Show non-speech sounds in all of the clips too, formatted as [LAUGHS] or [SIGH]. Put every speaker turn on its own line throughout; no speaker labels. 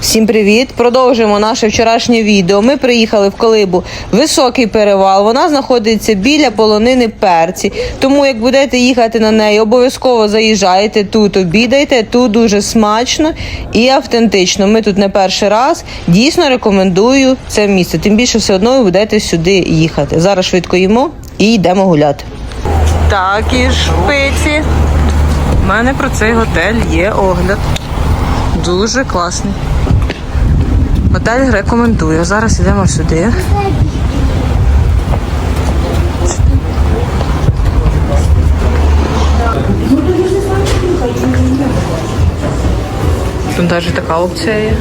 Всім привіт! Продовжуємо наше вчорашнє відео. Ми приїхали в Колибу високий перевал. Вона знаходиться біля полонини перці. Тому, як будете їхати на неї, обов'язково заїжджайте тут, обідайте. Тут дуже смачно і автентично. Ми тут не перший раз. Дійсно рекомендую це місце. Тим більше все одно ви будете сюди їхати. Зараз швидко їмо і йдемо гуляти. Так, і шпиці. У мене про цей готель є огляд. Дуже класний. Готель рекомендую. Зараз йдемо сюди. Тут навіть така опція є.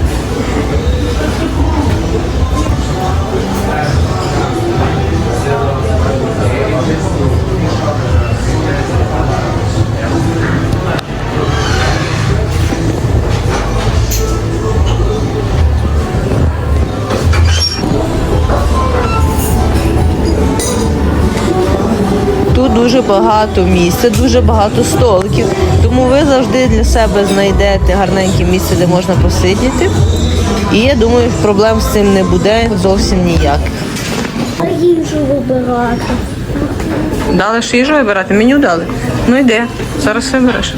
Багато місця, дуже багато столиків. Тому ви завжди для себе знайдете гарненьке місце, де можна посидіти. І я думаю, проблем з цим не буде зовсім ніяких.
їжу вибирати.
Дали ж їжу вибирати, меню дали. Ну йде, зараз вибереш.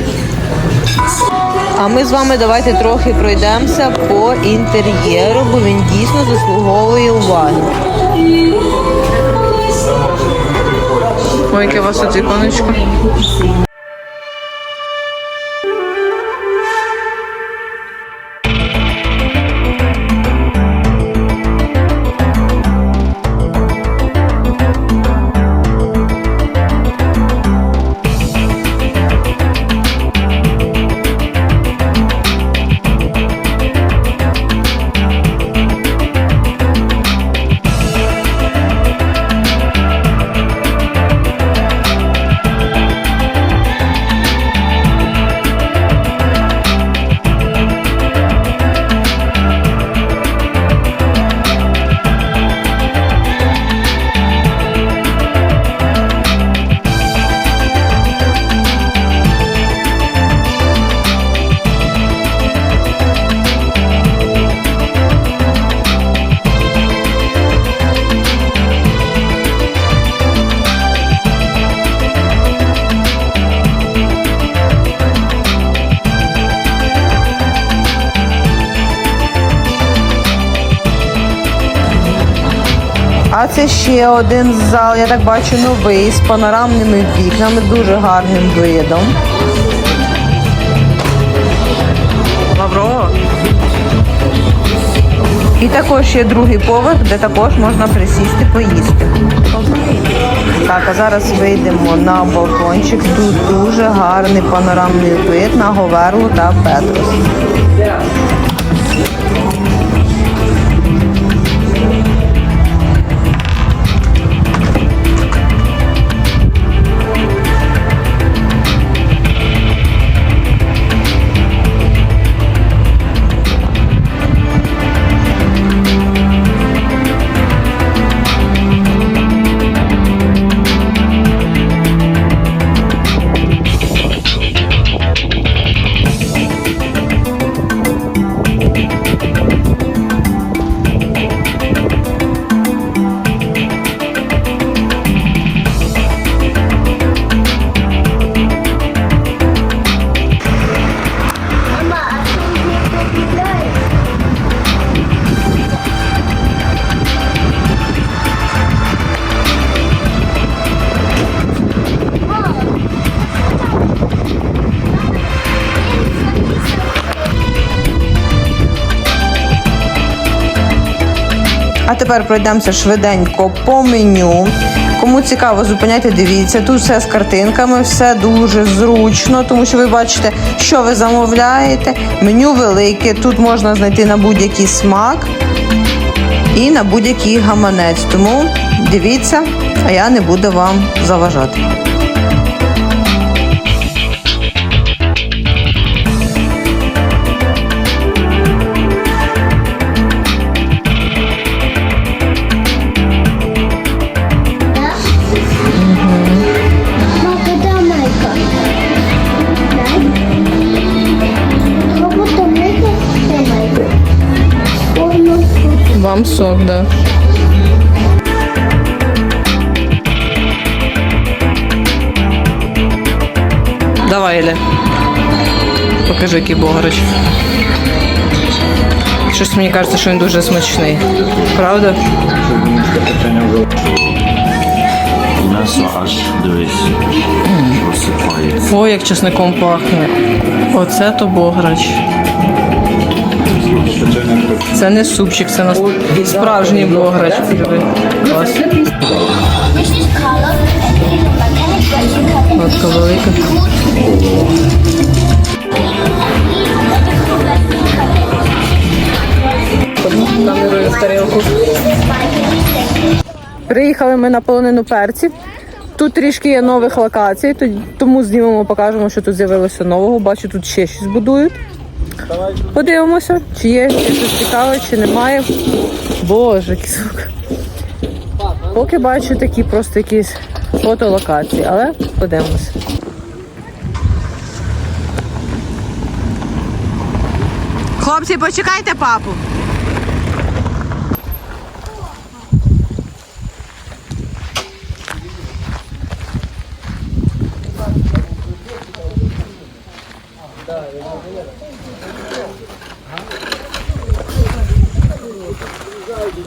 А ми з вами давайте трохи пройдемося по інтер'єру, бо він дійсно заслуговує уваги. Ой, яке у вас тут віконечко. А це ще один зал, я так бачу, новий з панорамними вікнами, дуже гарним видом. Лавро. І також є другий поверх, де також можна присісти поїсти. Так, а зараз вийдемо на балкончик. Тут дуже гарний панорамний вид на Говерлу та Петрос. Тепер пройдемося швиденько по меню. Кому цікаво, зупиняйте, дивіться. Тут все з картинками, все дуже зручно, тому що ви бачите, що ви замовляєте. Меню велике. Тут можна знайти на будь-який смак і на будь-який гаманець. Тому дивіться, а я не буду вам заважати.
Вам сок, да. Давай, Еля. Покажи, який бограч. Щось мені кажеться, що він дуже смачний. Правда?
М'ясо аж дивись, розсипається.
Ой, як чесником пахне. Оце то бограч. Це не супчик, це нас справжній бограч. Клас. От велика. Камерою в. Приїхали ми на полонину перців. Тут трішки є нових локацій, тому знімемо, покажемо, що тут з'явилося нового. Бачу, тут ще щось будують. Подивимося, чи є щось цікаве, чи немає. Боже, звук. Поки бачу такі просто якісь фотолокації, але подивимося. Хлопці, почекайте папу. Лаврентій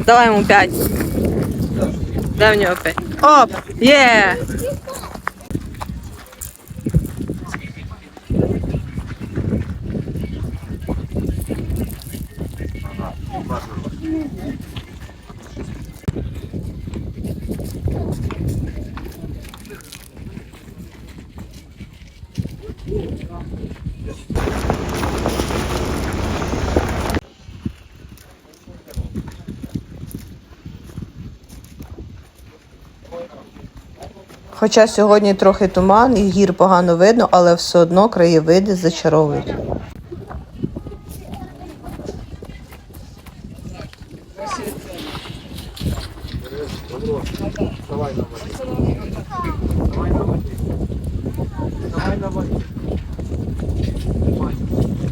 Давай ему п'ять. Дай мне нього п'ять. Оп! Є! Хоча сьогодні трохи туман і гір погано видно, але все одно краєвиди зачаровують.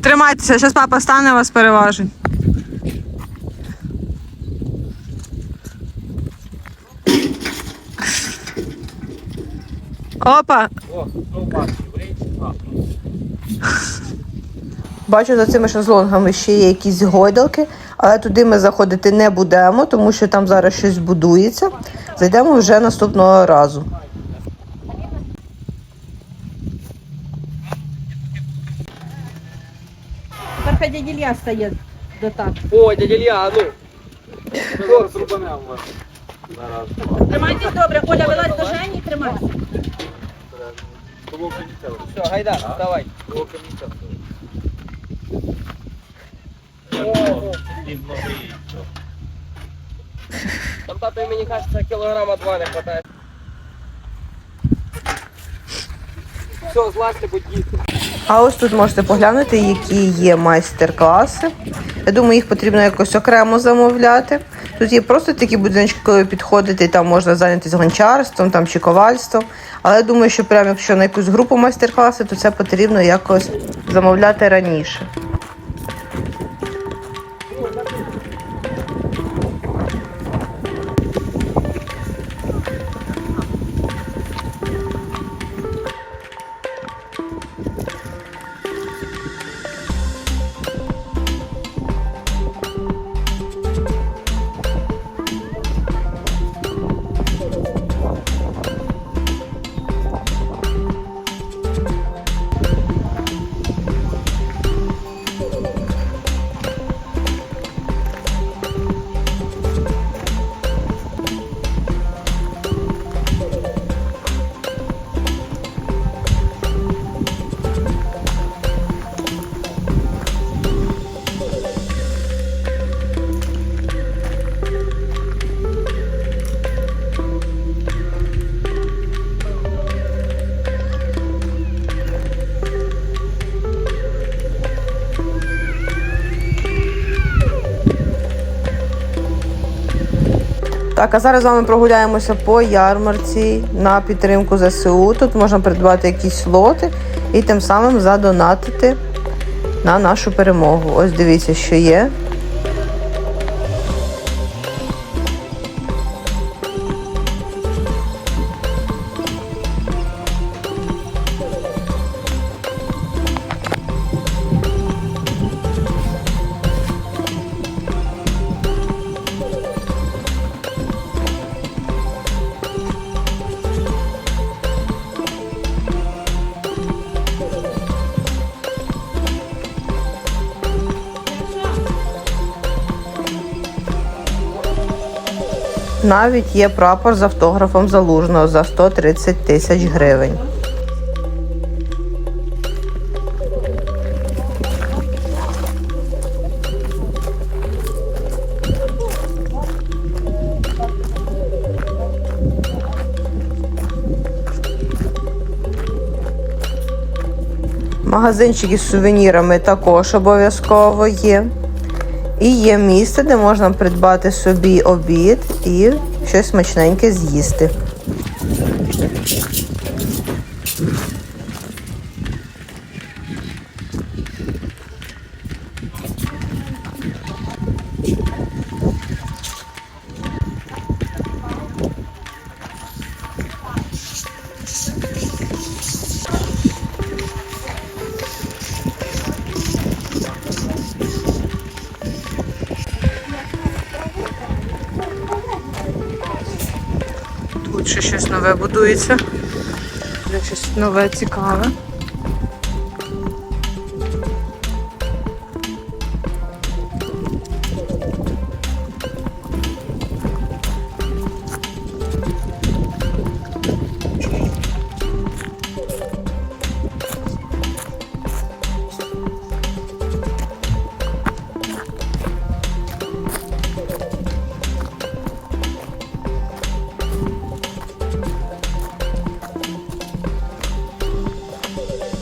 Тримайтеся, зараз папа стане вас переважить. Опа! Бачу, за цими шезлонгами ще є якісь гойдалки, але туди ми заходити не будемо, тому що там зараз щось будується. Зайдемо вже наступного разу.
Тепер хай дядя Ілля стає до так.
О, дядя Ілля, а ну. Зараз.
Тримайтесь добре, Оля, вилазь до Жені, тримайся.
Все, гайда, давай. Там тато мені кажется, кілограма два не хватає. Все, злазьте, будь їсти.
А ось тут можете поглянути, які є майстер-класи. Я думаю, їх потрібно якось окремо замовляти. Тут є просто такі будиночки, коли ви підходите, там можна зайнятися гончарством там, чи ковальством. Але я думаю, що прямо якщо на якусь групу майстер-класи, то це потрібно якось замовляти раніше.
Так, а зараз з вами прогуляємося по ярмарці на підтримку ЗСУ. Тут можна придбати якісь лоти і тим самим задонатити на нашу перемогу. Ось дивіться, що є. Навіть є прапор з автографом залужного за 130 тисяч гривень. Магазинчики з сувенірами також обов'язково є. І є місце, де можна придбати собі обід і щось смачненьке з'їсти. Нове будується. Щось нове цікаве.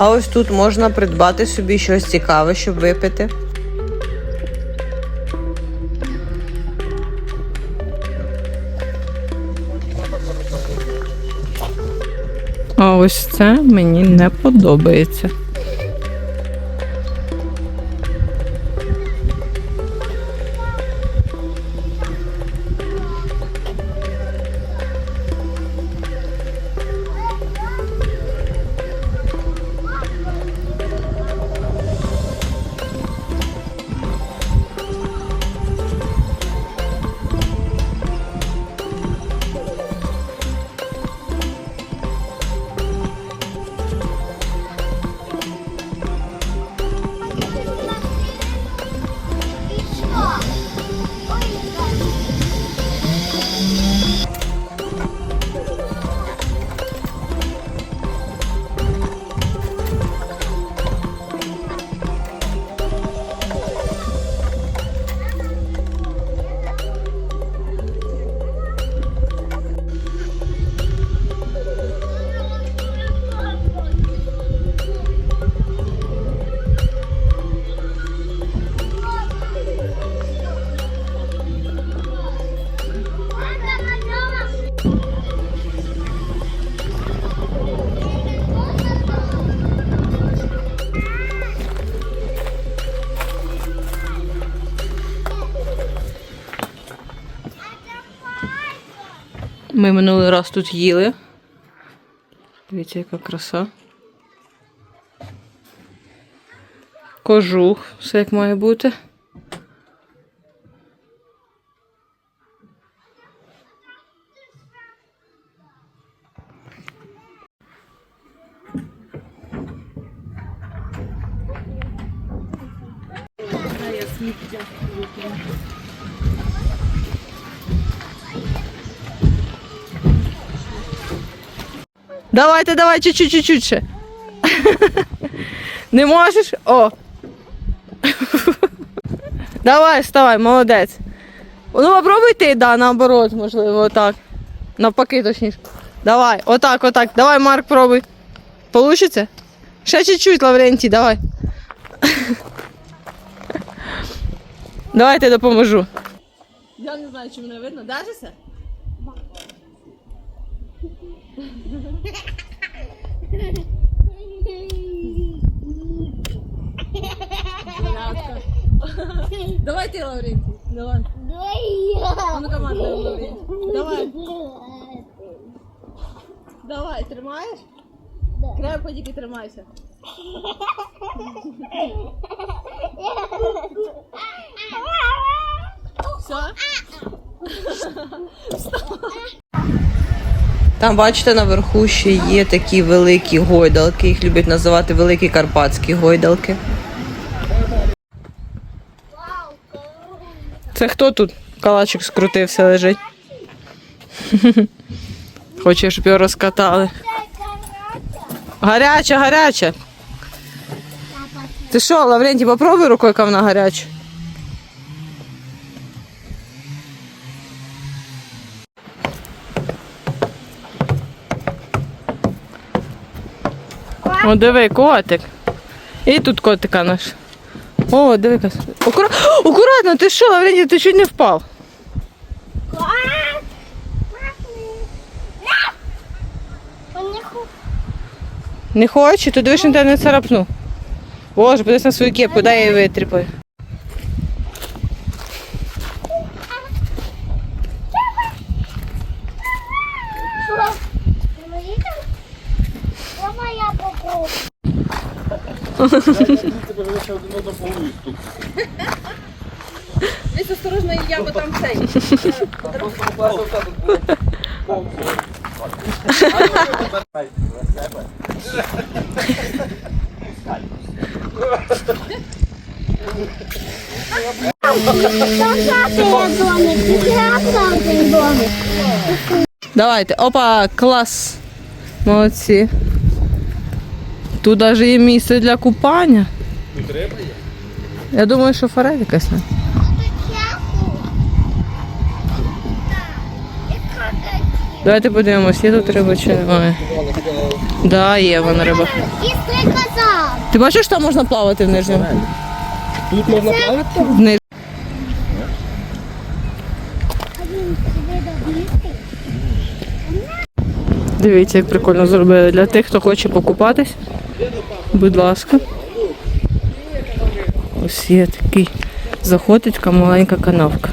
А ось тут можна придбати собі щось цікаве, щоб випити.
А ось це мені не подобається. Ми минулий раз тут їли. Дивіться, яка краса. Кожух, все як має бути. Давайте, давай, чуть-чуть, чуть-чуть ще. [LAUGHS] Не можеш? О. [LAUGHS] Давай, вставай, молодець. Ну, попробуй ти, да, наоборот, можливо, отак. Навпаки, точніше. Давай, отак, отак. Давай, Марк, пробуй. Получиться? Ще чуть-чуть, Лаврентій, давай. [LAUGHS] Давайте допоможу. Я не знаю, чи мене видно. Держися? Давай ти, Лаврентій. Давай. А ну команда Лаврентій. Давай. Давай, тримаєш? Крепко тільки тримайся. Все? [LAUGHS] [LAUGHS]
Там, бачите, наверху ще є такі великі гойдалки. Їх люблять називати великі карпатські гойдалки.
Це хто тут? Калачик скрутився, лежить. [LAUGHS] Хоче, щоб його розкатали. Гаряча, гаряча. Ти що, Лаврентій, попробуй рукою, яка вона гаряча. О, диви, котик. І тут котика наш. О, диви, кас. Акура... Акуратно, ти що, Лаврентій, ти чуть не впав. Не хоче, то дивиш, він тебе не царапну. Боже, подивись на свою кепку, дай її витріпаю.
Десь осторожно, я бо там цей.
Давайте, опа, клас. Молодці. Тут навіть є місце для купання. Я думаю, що форель якась. не? Давайте подивимось, є тут риба чи немає. Да, є вона риба. Ти бачиш, там можна плавати в нижньому?
Тут можна плавати?
Дивіться, як прикольно зробили. Для тих, хто хоче покупатись. Будь ласка. Ось є такий. Заходить маленька канавка.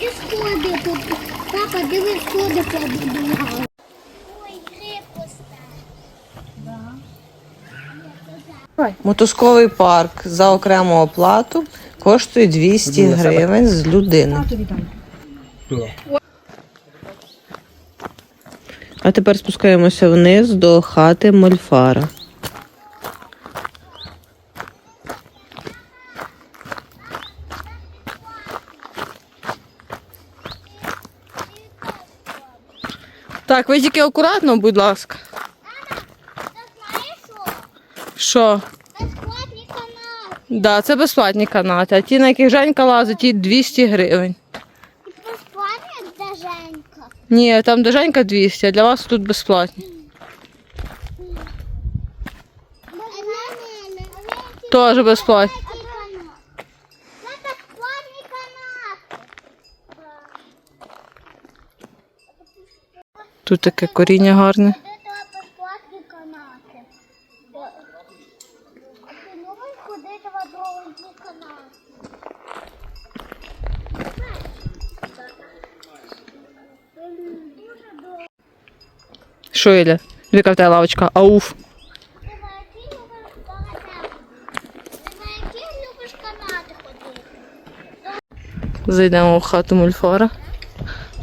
І сходи тут. Папа, диви, сходи побудували. Ой, крепость.
Мотузковий парк за окрему оплату коштує 200 гривень з людини. А тепер спускаємося вниз до хати Мольфара.
Так, ви тільки акуратно, будь ласка.
Що? Безплатний канал.
Да, це безплатні канати, а ті, на яких Женька лазить, ті 200 гривень.
І безплатний для Женька.
Ні, там де Женька 200, а для вас тут безплатні. Теж безплатні. Тут таке коріння гарне. Що Іля? Віка в лавочка. Ауф. Зайдемо в хату мульфара.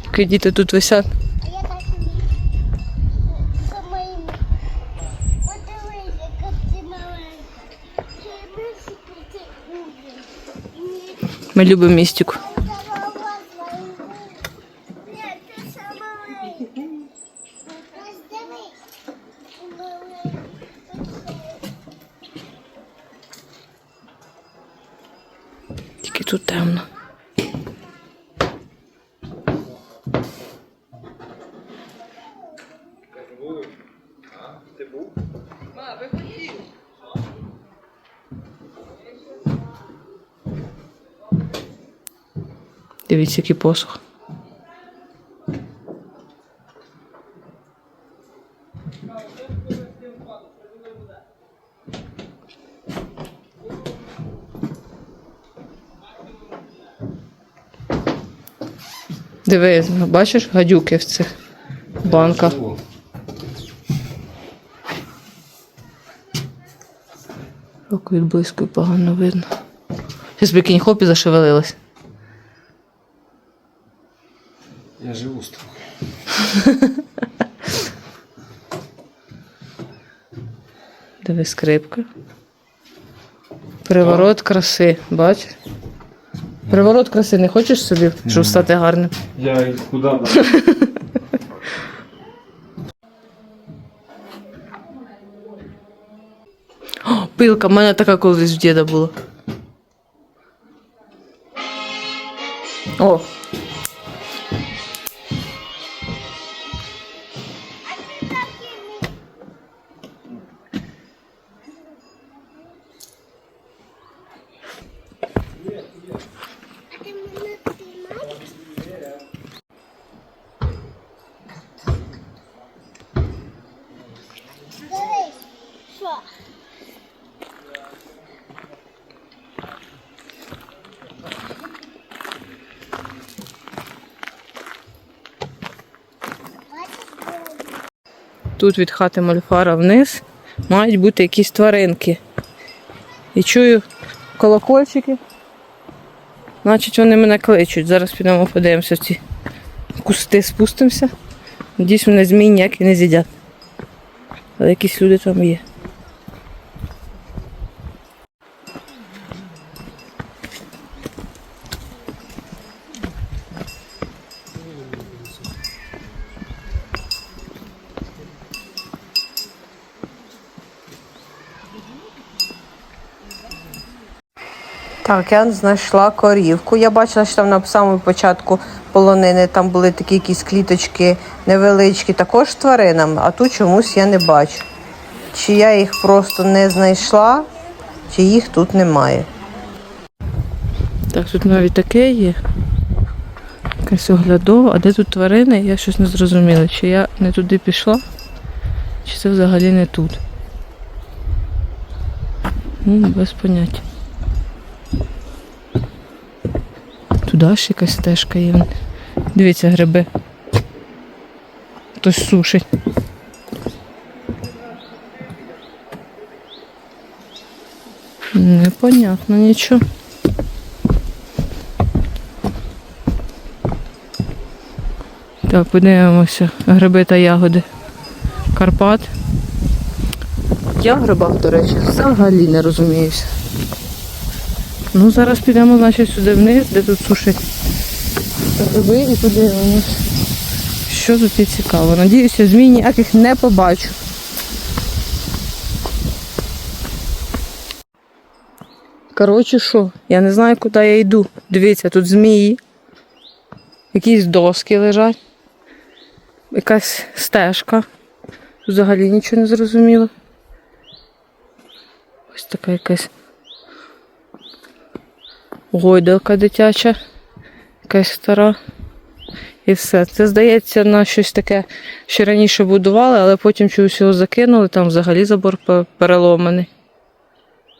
Поки діти тут висять.
А я так вмію. За моїми. Подивись, яка ти маленька. Чи більше ти ужин?
Ми любимо містику. Дивіться, який посух. Диви, бачиш гадюки в цих банках. Руку від погано видно. Зараз прикинь, хоп і зашевелилась.
Я живу з тобою. [LAUGHS]
Диви скрипка. Приворот краси, бач? Приворот краси не хочеш собі, щоб стати гарним?
Я куди?
О, пилка, в мене така колись в діда була. О, тут від хати Мольфара вниз мають бути якісь тваринки. І чую колокольчики. Значить, вони мене кличуть. Зараз підемо подивимося в ці кусти, спустимося. Надіюсь, мене змій ніякі не з'їдять. Але якісь люди там є.
Так, я знайшла корівку. Я бачила, що там на самому початку полонини там були такі якісь кліточки невеличкі, також з тваринами, а тут чомусь я не бачу. Чи я їх просто не знайшла, чи їх тут немає.
Так, тут навіть таке є. Якась оглядова. А де тут тварини? Я щось не зрозуміла. Чи я не туди пішла, чи це взагалі не тут. Ну, без поняття. Туди ж якась стежка є. Дивіться, гриби. Хтось сушить. Непонятно нічого. Так, подивимося. Гриби та ягоди. Карпат. Я в грибах, до речі, взагалі не розуміюся. Ну, зараз підемо, значить, сюди вниз, де тут сушать гриби і подивимось. Що тут є цікаво. Надіюся, змій ніяких не побачу. Коротше, що? Я не знаю, куди я йду. Дивіться, тут змії. Якісь доски лежать. Якась стежка. Взагалі нічого не зрозуміло. Ось така якась гойдалка дитяча, якась стара. І все. Це здається на щось таке, що раніше будували, але потім чогось його закинули, там взагалі забор пе- переломаний.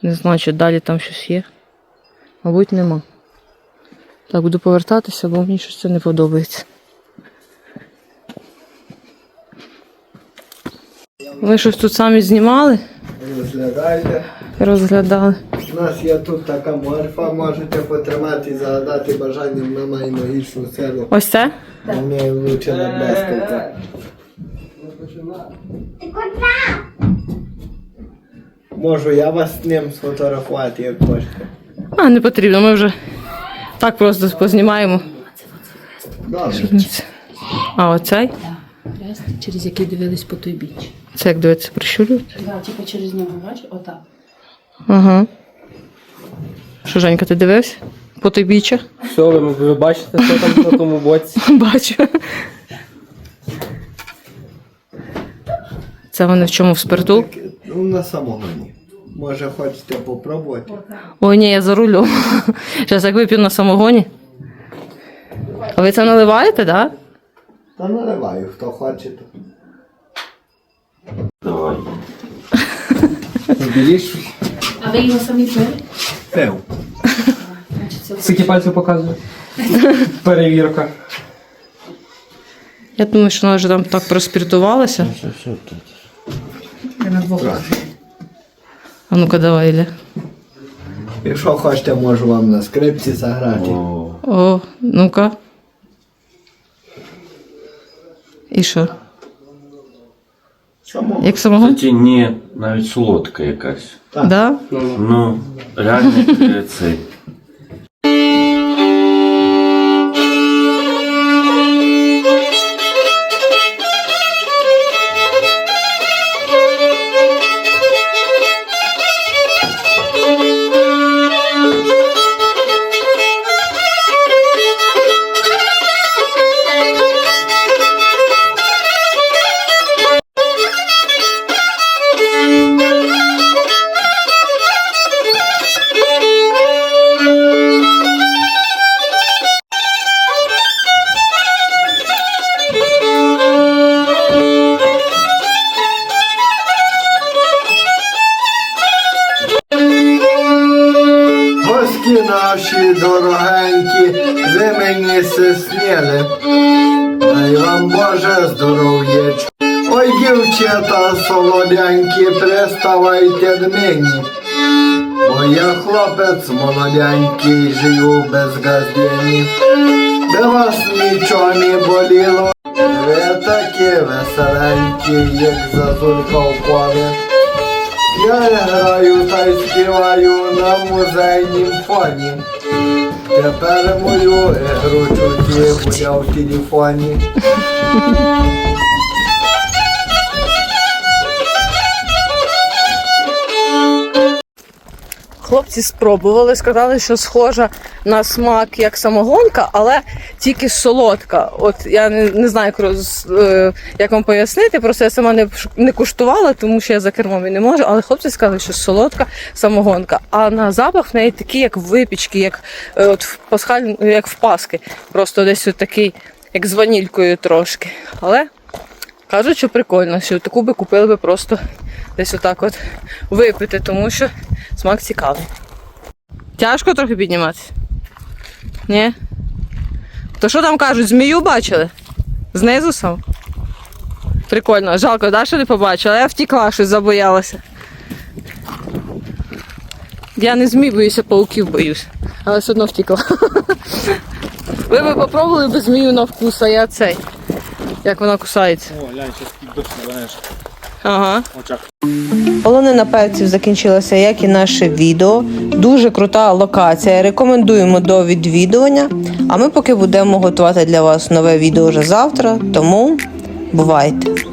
Не знаю, чи далі там щось є. Мабуть, нема. Так, буду повертатися, бо мені щось це не подобається. Ви щось тут самі знімали? Розглядали.
У нас є тут така морфа, можете потримати і загадати бажання, ми маємо гіршу силу.
Ось це?
Вони влучили блескавка. Можу я вас з ним сфотографувати, як хочете.
А, не потрібно, ми вже так просто познімаємо.
Добре.
А оцей?
Хрест, через який дивились по той біч.
Це як дивиться, прищурюють?
Да, типу через нього, бачиш, отак.
Ага. Що, Женька, ти дивився? По той бічах?
Все, ви, ви бачите, що там на тому боці. [LAUGHS]
Бачу. Це вони в чому в спирту?
Ну, на самогоні. Може, хочете попробувати?
Ой, ні, я за рулем. Зараз як вип'ю на самогоні. А ви це наливаєте, так? Да?
Та наливаю, хто хоче. то.
Давай.
Ви його самі пили?
пив. Скільки пальців показує? Перевірка.
Я думаю, що вона вже там так проспіртувалася. А ну-ка, давай, Ілля.
Якщо хочете, можу вам на скрипці заграти.
О, ну-ка. І що? Як самого?
Кстати, ні, навіть солодка якась.
Так.
Да?
Ну, реально цей.
Вам Боже здоров'ячко. Ой, дівчата солоденькі, приставайте до мені. Бо я хлопець молоденький, живу без газдені. Де вас нічого не боліло, ви такі веселенькі, як зазулька в полі. Я граю та й співаю на музейнім фоні. Тепер мою ігру чуті буде в телефоні. [LAUGHS]
Хлопці спробували, сказали, що схожа на смак як самогонка, але тільки солодка. От я не, не знаю, як, роз, е, як вам пояснити. Просто я сама не, не куштувала, тому що я за кермом і не можу. Але хлопці сказали, що солодка самогонка. А на запах в неї такий, як випічки, як е, от в пасхаль, як в паски. Просто десь от такий, як з ванількою трошки. Але кажуть, що прикольно, що таку би купили би просто десь отак от випити, тому що смак цікавий. Тяжко трохи підніматися? Ні? То що там кажуть, змію бачили? Знизу сам? Прикольно, жалко, да, що не побачила. Я втікла, щось забоялася. Я не змій боюся, пауків боюсь. Але все одно втікла. [LAUGHS] Ви би попробували би змію на вкус, а я цей. Як вона кусається.
О, глянь, зараз дощ набереш
Ага.
Полонина перців закінчилася, як і наше відео. Дуже крута локація. Рекомендуємо до відвідування. А ми поки будемо готувати для вас нове відео вже завтра. Тому бувайте!